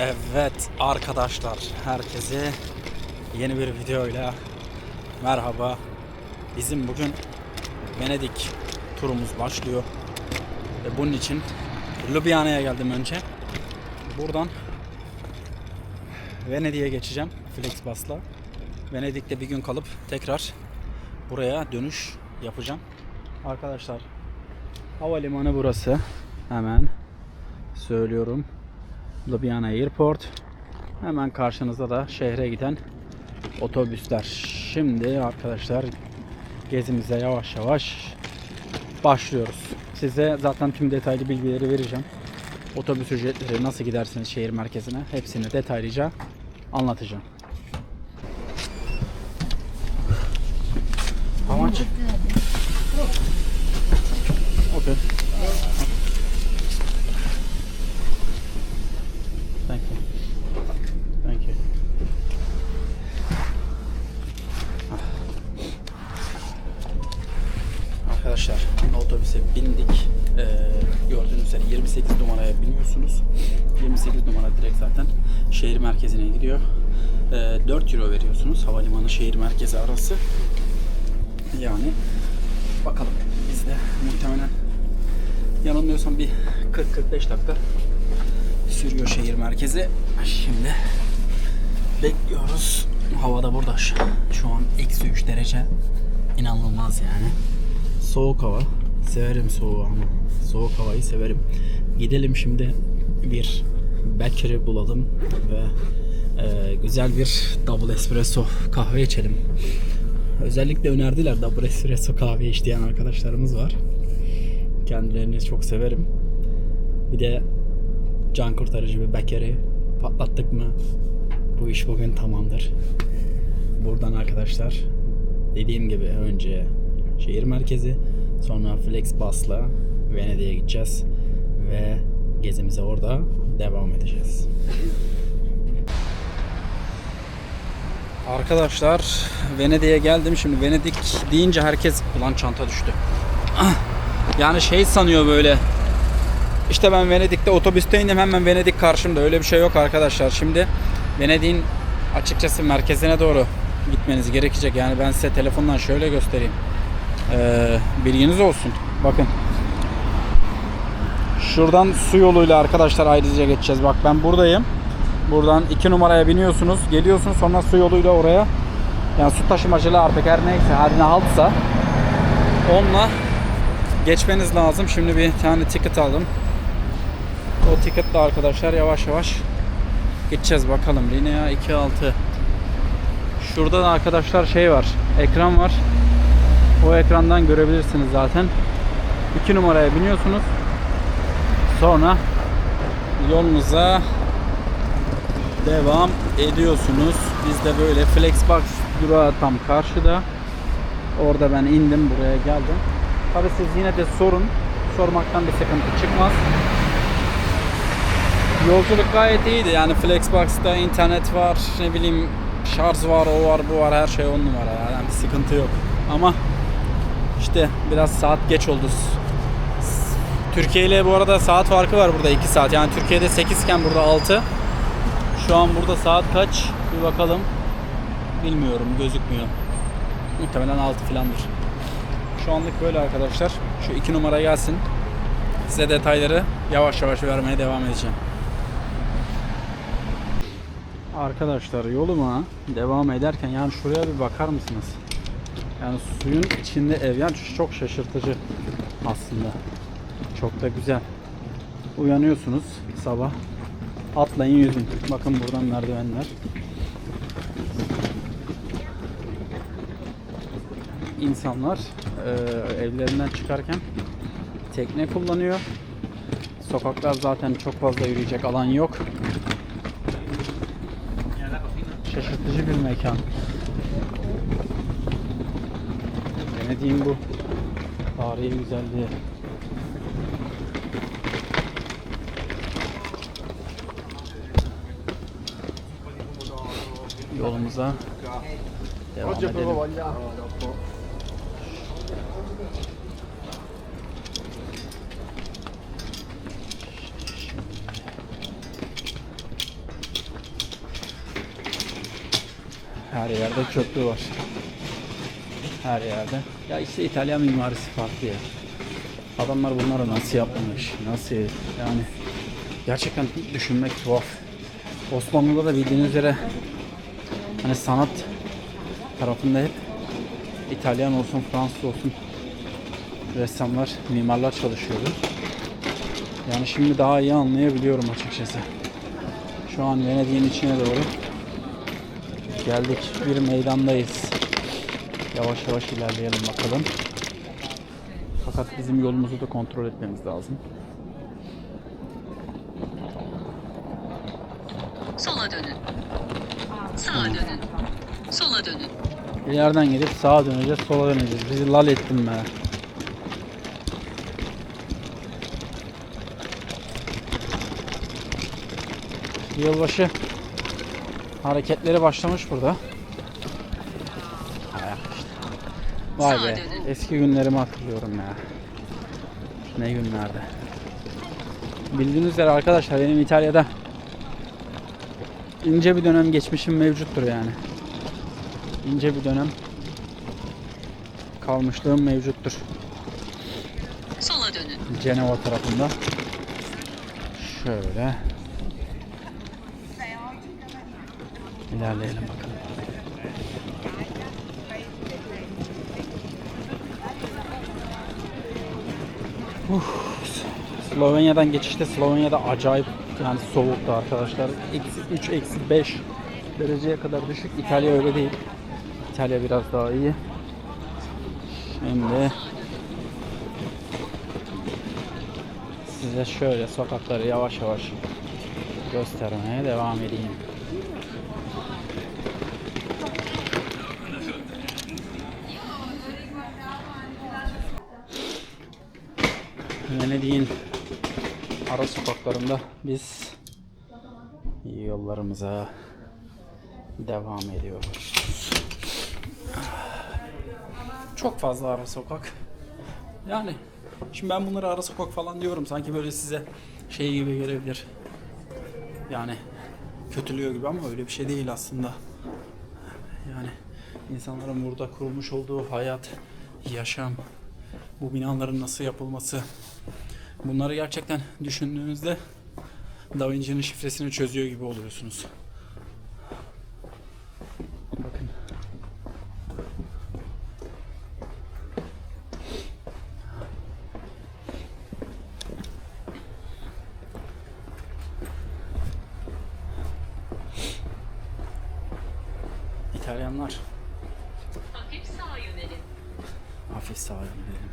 Evet arkadaşlar herkese yeni bir videoyla merhaba. Bizim bugün Venedik turumuz başlıyor. Ve bunun için Ljubljana'ya geldim önce. Buradan Venedik'e geçeceğim Flexbus'la. Venedik'te bir gün kalıp tekrar buraya dönüş yapacağım. Arkadaşlar havalimanı burası. Hemen söylüyorum. Ljubljana Airport. Hemen karşınızda da şehre giden otobüsler. Şimdi arkadaşlar gezimize yavaş yavaş başlıyoruz. Size zaten tüm detaylı bilgileri vereceğim. Otobüs ücretleri nasıl gidersiniz şehir merkezine hepsini detaylıca anlatacağım. Direkt zaten şehir merkezine gidiyor. Ee, 4 euro veriyorsunuz havalimanı şehir merkezi arası. Yani bakalım biz de muhtemelen yanılmıyorsam bir 40-45 dakika sürüyor şehir merkezi. Şimdi bekliyoruz. Havada burada şu an eksi 3 derece. İnanılmaz yani. Soğuk hava. Severim soğuğu ama. Soğuk havayı severim. Gidelim şimdi bir bakery bulalım ve e, güzel bir double espresso kahve içelim. Özellikle önerdiler double espresso kahve içtiğin arkadaşlarımız var. Kendilerini çok severim. Bir de can kurtarıcı bir bekeri patlattık mı bu iş bugün tamamdır. Buradan arkadaşlar dediğim gibi önce şehir merkezi sonra Flexbus'la Venedik'e gideceğiz ve gezimize orada devam edeceğiz. Arkadaşlar Venedik'e geldim. Şimdi Venedik deyince herkes ulan çanta düştü. Yani şey sanıyor böyle işte ben Venedik'te otobüste indim hemen Venedik karşımda. Öyle bir şey yok arkadaşlar. Şimdi Venedik'in açıkçası merkezine doğru gitmeniz gerekecek. Yani ben size telefondan şöyle göstereyim. Ee, bilginiz olsun. Bakın. Şuradan su yoluyla arkadaşlar ayrıca geçeceğiz. Bak ben buradayım. Buradan 2 numaraya biniyorsunuz. Geliyorsunuz sonra su yoluyla oraya. Yani su taşımacılığı artık her neyse her ne haltsa onunla geçmeniz lazım. Şimdi bir tane ticket aldım. O ticketle arkadaşlar yavaş yavaş gideceğiz bakalım. Linea 26. Şurada da arkadaşlar şey var. Ekran var. O ekrandan görebilirsiniz zaten. 2 numaraya biniyorsunuz. Sonra yolunuza devam ediyorsunuz. Biz de böyle Flexbox durağı tam karşıda. Orada ben indim buraya geldim. Tabi siz yine de sorun. Sormaktan bir sıkıntı çıkmaz. Yolculuk gayet iyiydi. Yani Flexbox'ta internet var, ne bileyim şarj var, o var, bu var, her şey on numara. Yani bir sıkıntı yok. Ama işte biraz saat geç oldu. Türkiye ile bu arada saat farkı var burada 2 saat. Yani Türkiye'de 8 iken burada 6. Şu an burada saat kaç? Bir bakalım. Bilmiyorum, gözükmüyor. Muhtemelen 6 falandır. Şu anlık böyle arkadaşlar. Şu 2 numara gelsin. Size detayları yavaş yavaş vermeye devam edeceğim. Arkadaşlar yoluma devam ederken yani şuraya bir bakar mısınız? Yani suyun içinde ev yani çok şaşırtıcı aslında. Çok da güzel. Uyanıyorsunuz sabah. Atlayın yüzün. Bakın buradan merdivenler. İnsanlar e, evlerinden çıkarken tekne kullanıyor. Sokaklar zaten çok fazla yürüyecek alan yok. Şaşırtıcı bir mekan. Venedik'in bu tarihi güzelliği. yolumuza devam edelim. Her yerde çöplüğü var. Her yerde. Ya işte İtalyan mimarisi farklı ya. Adamlar bunları nasıl yapmış? Nasıl? Yani gerçekten düşünmek tuhaf. Osmanlı'da da bildiğiniz üzere hani sanat tarafında hep İtalyan olsun, Fransız olsun ressamlar, mimarlar çalışıyordu. Yani şimdi daha iyi anlayabiliyorum açıkçası. Şu an Venedik'in içine doğru geldik. Bir meydandayız. Yavaş yavaş ilerleyelim bakalım. Fakat bizim yolumuzu da kontrol etmemiz lazım. Sola dönün. Sağa dönün. Sola dönün. İleriden gidip sağa döneceğiz, sola döneceğiz. Bizi lal ettin be. Yılbaşı hareketleri başlamış burada. Vay be. Eski günlerimi hatırlıyorum ya. Ne günlerdi. Bildiğiniz üzere arkadaşlar benim İtalya'da ince bir dönem geçmişim mevcuttur yani. İnce bir dönem kalmışlığım mevcuttur. Sola dönün. Cenova tarafında. Şöyle. İlerleyelim bakalım. Uf. Slovenya'dan geçişte Slovenya'da acayip yani soğuktu arkadaşlar. Eksi 3, eksi 5 dereceye kadar düşük. İtalya öyle değil. İtalya biraz daha iyi. Şimdi size şöyle sokakları yavaş yavaş göstermeye devam edeyim. Venedik'in ara sokaklarında biz yollarımıza devam ediyoruz. Çok fazla ara sokak. Yani şimdi ben bunları ara sokak falan diyorum sanki böyle size şey gibi gelebilir. Yani kötülüyor gibi ama öyle bir şey değil aslında. Yani insanların burada kurulmuş olduğu hayat, yaşam, bu binaların nasıl yapılması bunları gerçekten düşündüğünüzde Da Vinci'nin şifresini çözüyor gibi oluyorsunuz. Bakın. İtalyanlar Hafif sağa yönelin. hafif sağa gidelim.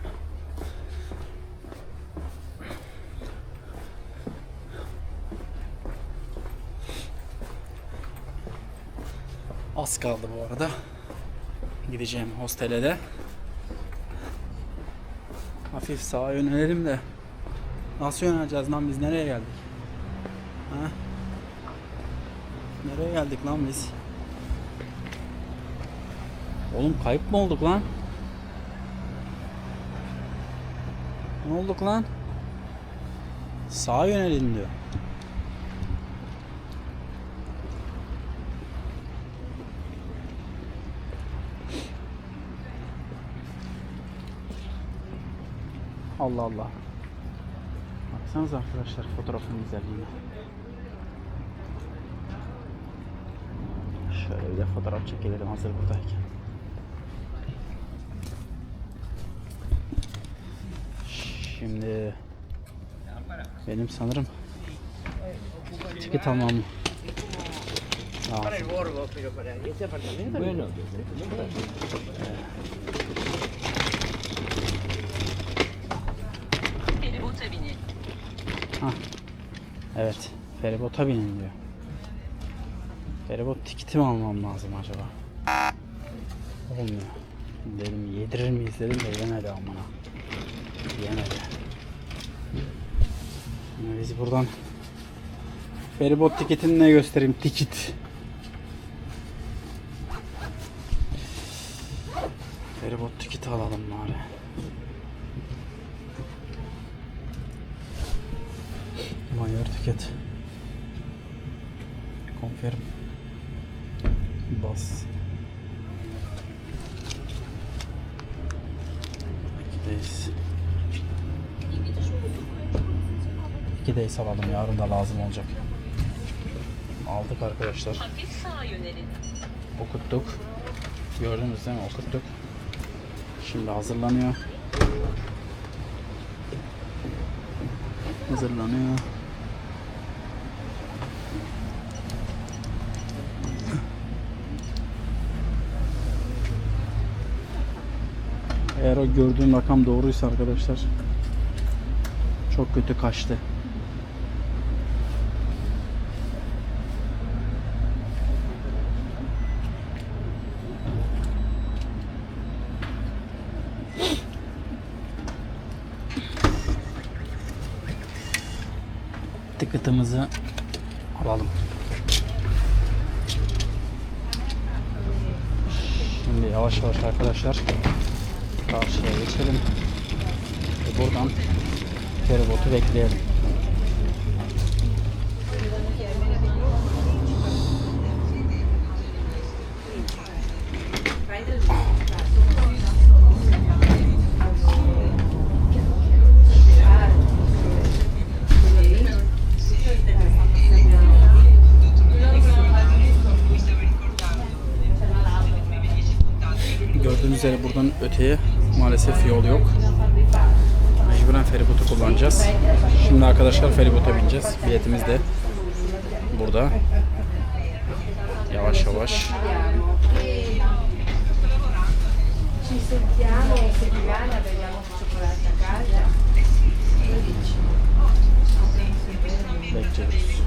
Az kaldı bu arada. Gideceğim hostele de. Hafif sağa yönelelim de. Nasıl yöneleceğiz lan biz nereye geldik? Ha? Nereye geldik lan biz? Oğlum kayıp mı olduk lan? Ne olduk lan? Sağa yönelin diyor. Allah Allah. Baksanıza arkadaşlar fotoğrafın güzelliğine. Şöyle bir de fotoğraf çekelim hazır buradayken. Şimdi benim sanırım apartamento. Bueno, Feribota binin. Evet, feribota binin diyor. Feribot tiketi mi almam lazım acaba? Olmuyor. Dedim yedirir miyiz dedim de yemedi amına. Yemedi. Şimdi biz buradan feribot tiketini ne göstereyim? Tiket. Feribot tiketi alalım bari. Mayer tiket. Confirm. Bas. Gideyiz. İki days alalım yarın da lazım olacak. Aldık arkadaşlar. Okuttuk. Gördünüz değil mi? Okuttuk. Şimdi hazırlanıyor. Hazırlanıyor. Eğer o gördüğüm rakam doğruysa arkadaşlar çok kötü kaçtı. Tıkıtımızı alalım. Şimdi yavaş yavaş arkadaşlar karşıya geçelim. Ve buradan feribotu bekleyelim. Üzere buradan öteye maalesef yol yok. Mecburen feribotu kullanacağız. Şimdi arkadaşlar feribota bineceğiz. Biletimiz de burada. Yavaş yavaş. Ci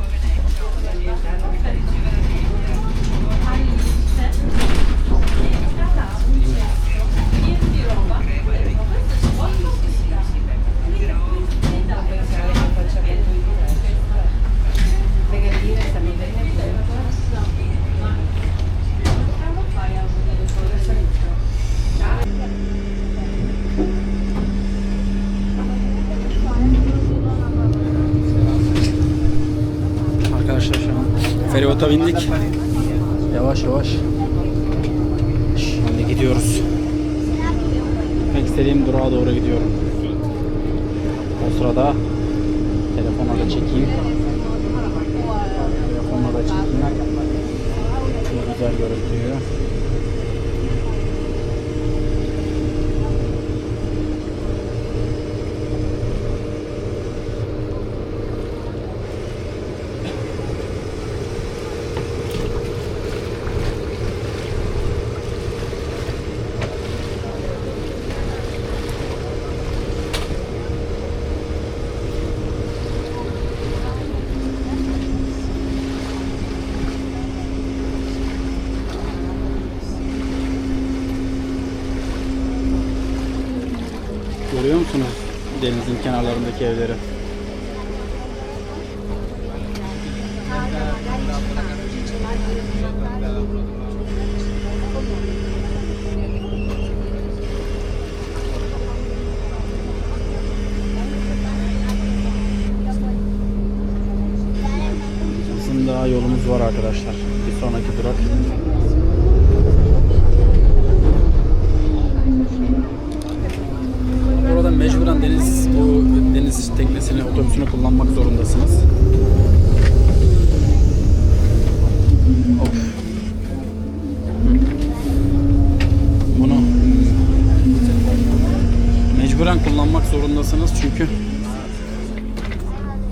feribota bindik. Yavaş yavaş. Şimdi gidiyoruz. Gitmek istediğim durağa doğru gidiyorum. O sırada telefona da çekeyim. Telefonla da çekeyim. Çok güzel görüntüyü. Kenarlarındaki evleri? Bizim daha yolumuz var arkadaşlar. Bir sonraki durak. Kullanmak zorundasınız çünkü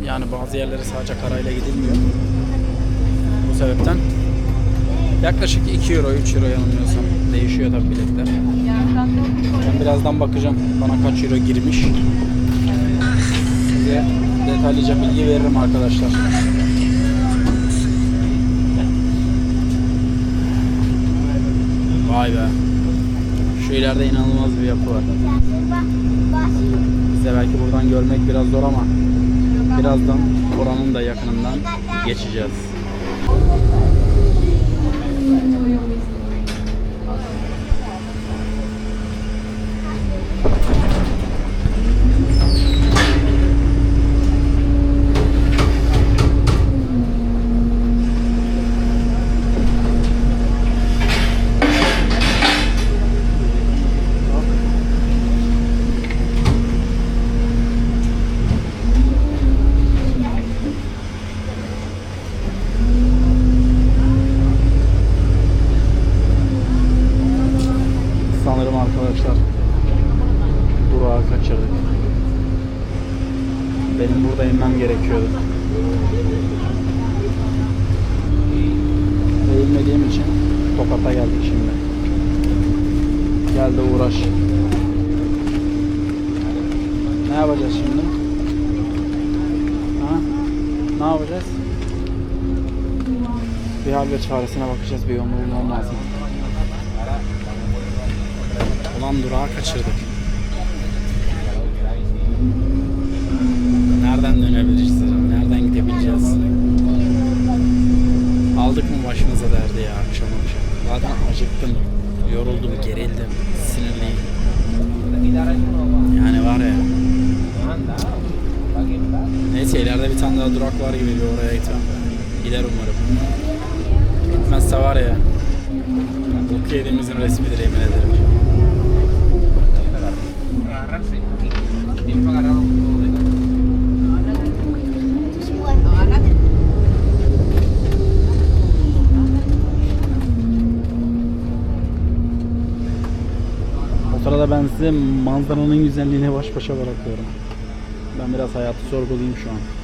yani bazı yerlere sadece karayla gidilmiyor. Bu sebepten yaklaşık 2 euro 3 euro yanılmıyorsam değişiyor tabii biletler. Ben birazdan bakacağım bana kaç euro girmiş. Size detaylıca bilgi veririm arkadaşlar. Vay be. Şu ileride inanılmaz bir yapı var. Size belki buradan görmek biraz zor ama birazdan oranın da yakınından geçeceğiz. Yapacağız şimdi? Ha? Ne yapacağız? Bir hal çaresine bakacağız. Bir yolunu bulmam lazım. Ulan durağı kaçırdık. Nereden dönebiliriz? Nereden gidebileceğiz? Aldık mı başımıza derdi ya akşam akşam. Zaten acıktım, yoruldum, gerildim, sinirliyim. Yani var ya. Neyse ileride bir tane daha durak var gibi bir oraya gitmem. Gider umarım. Gitmezse var ya. Bok yediğimizin resmidir yemin ederim. O sırada ben size manzaranın güzelliğine baş başa bırakıyorum. Ben biraz hayatı sorgulayayım şu an.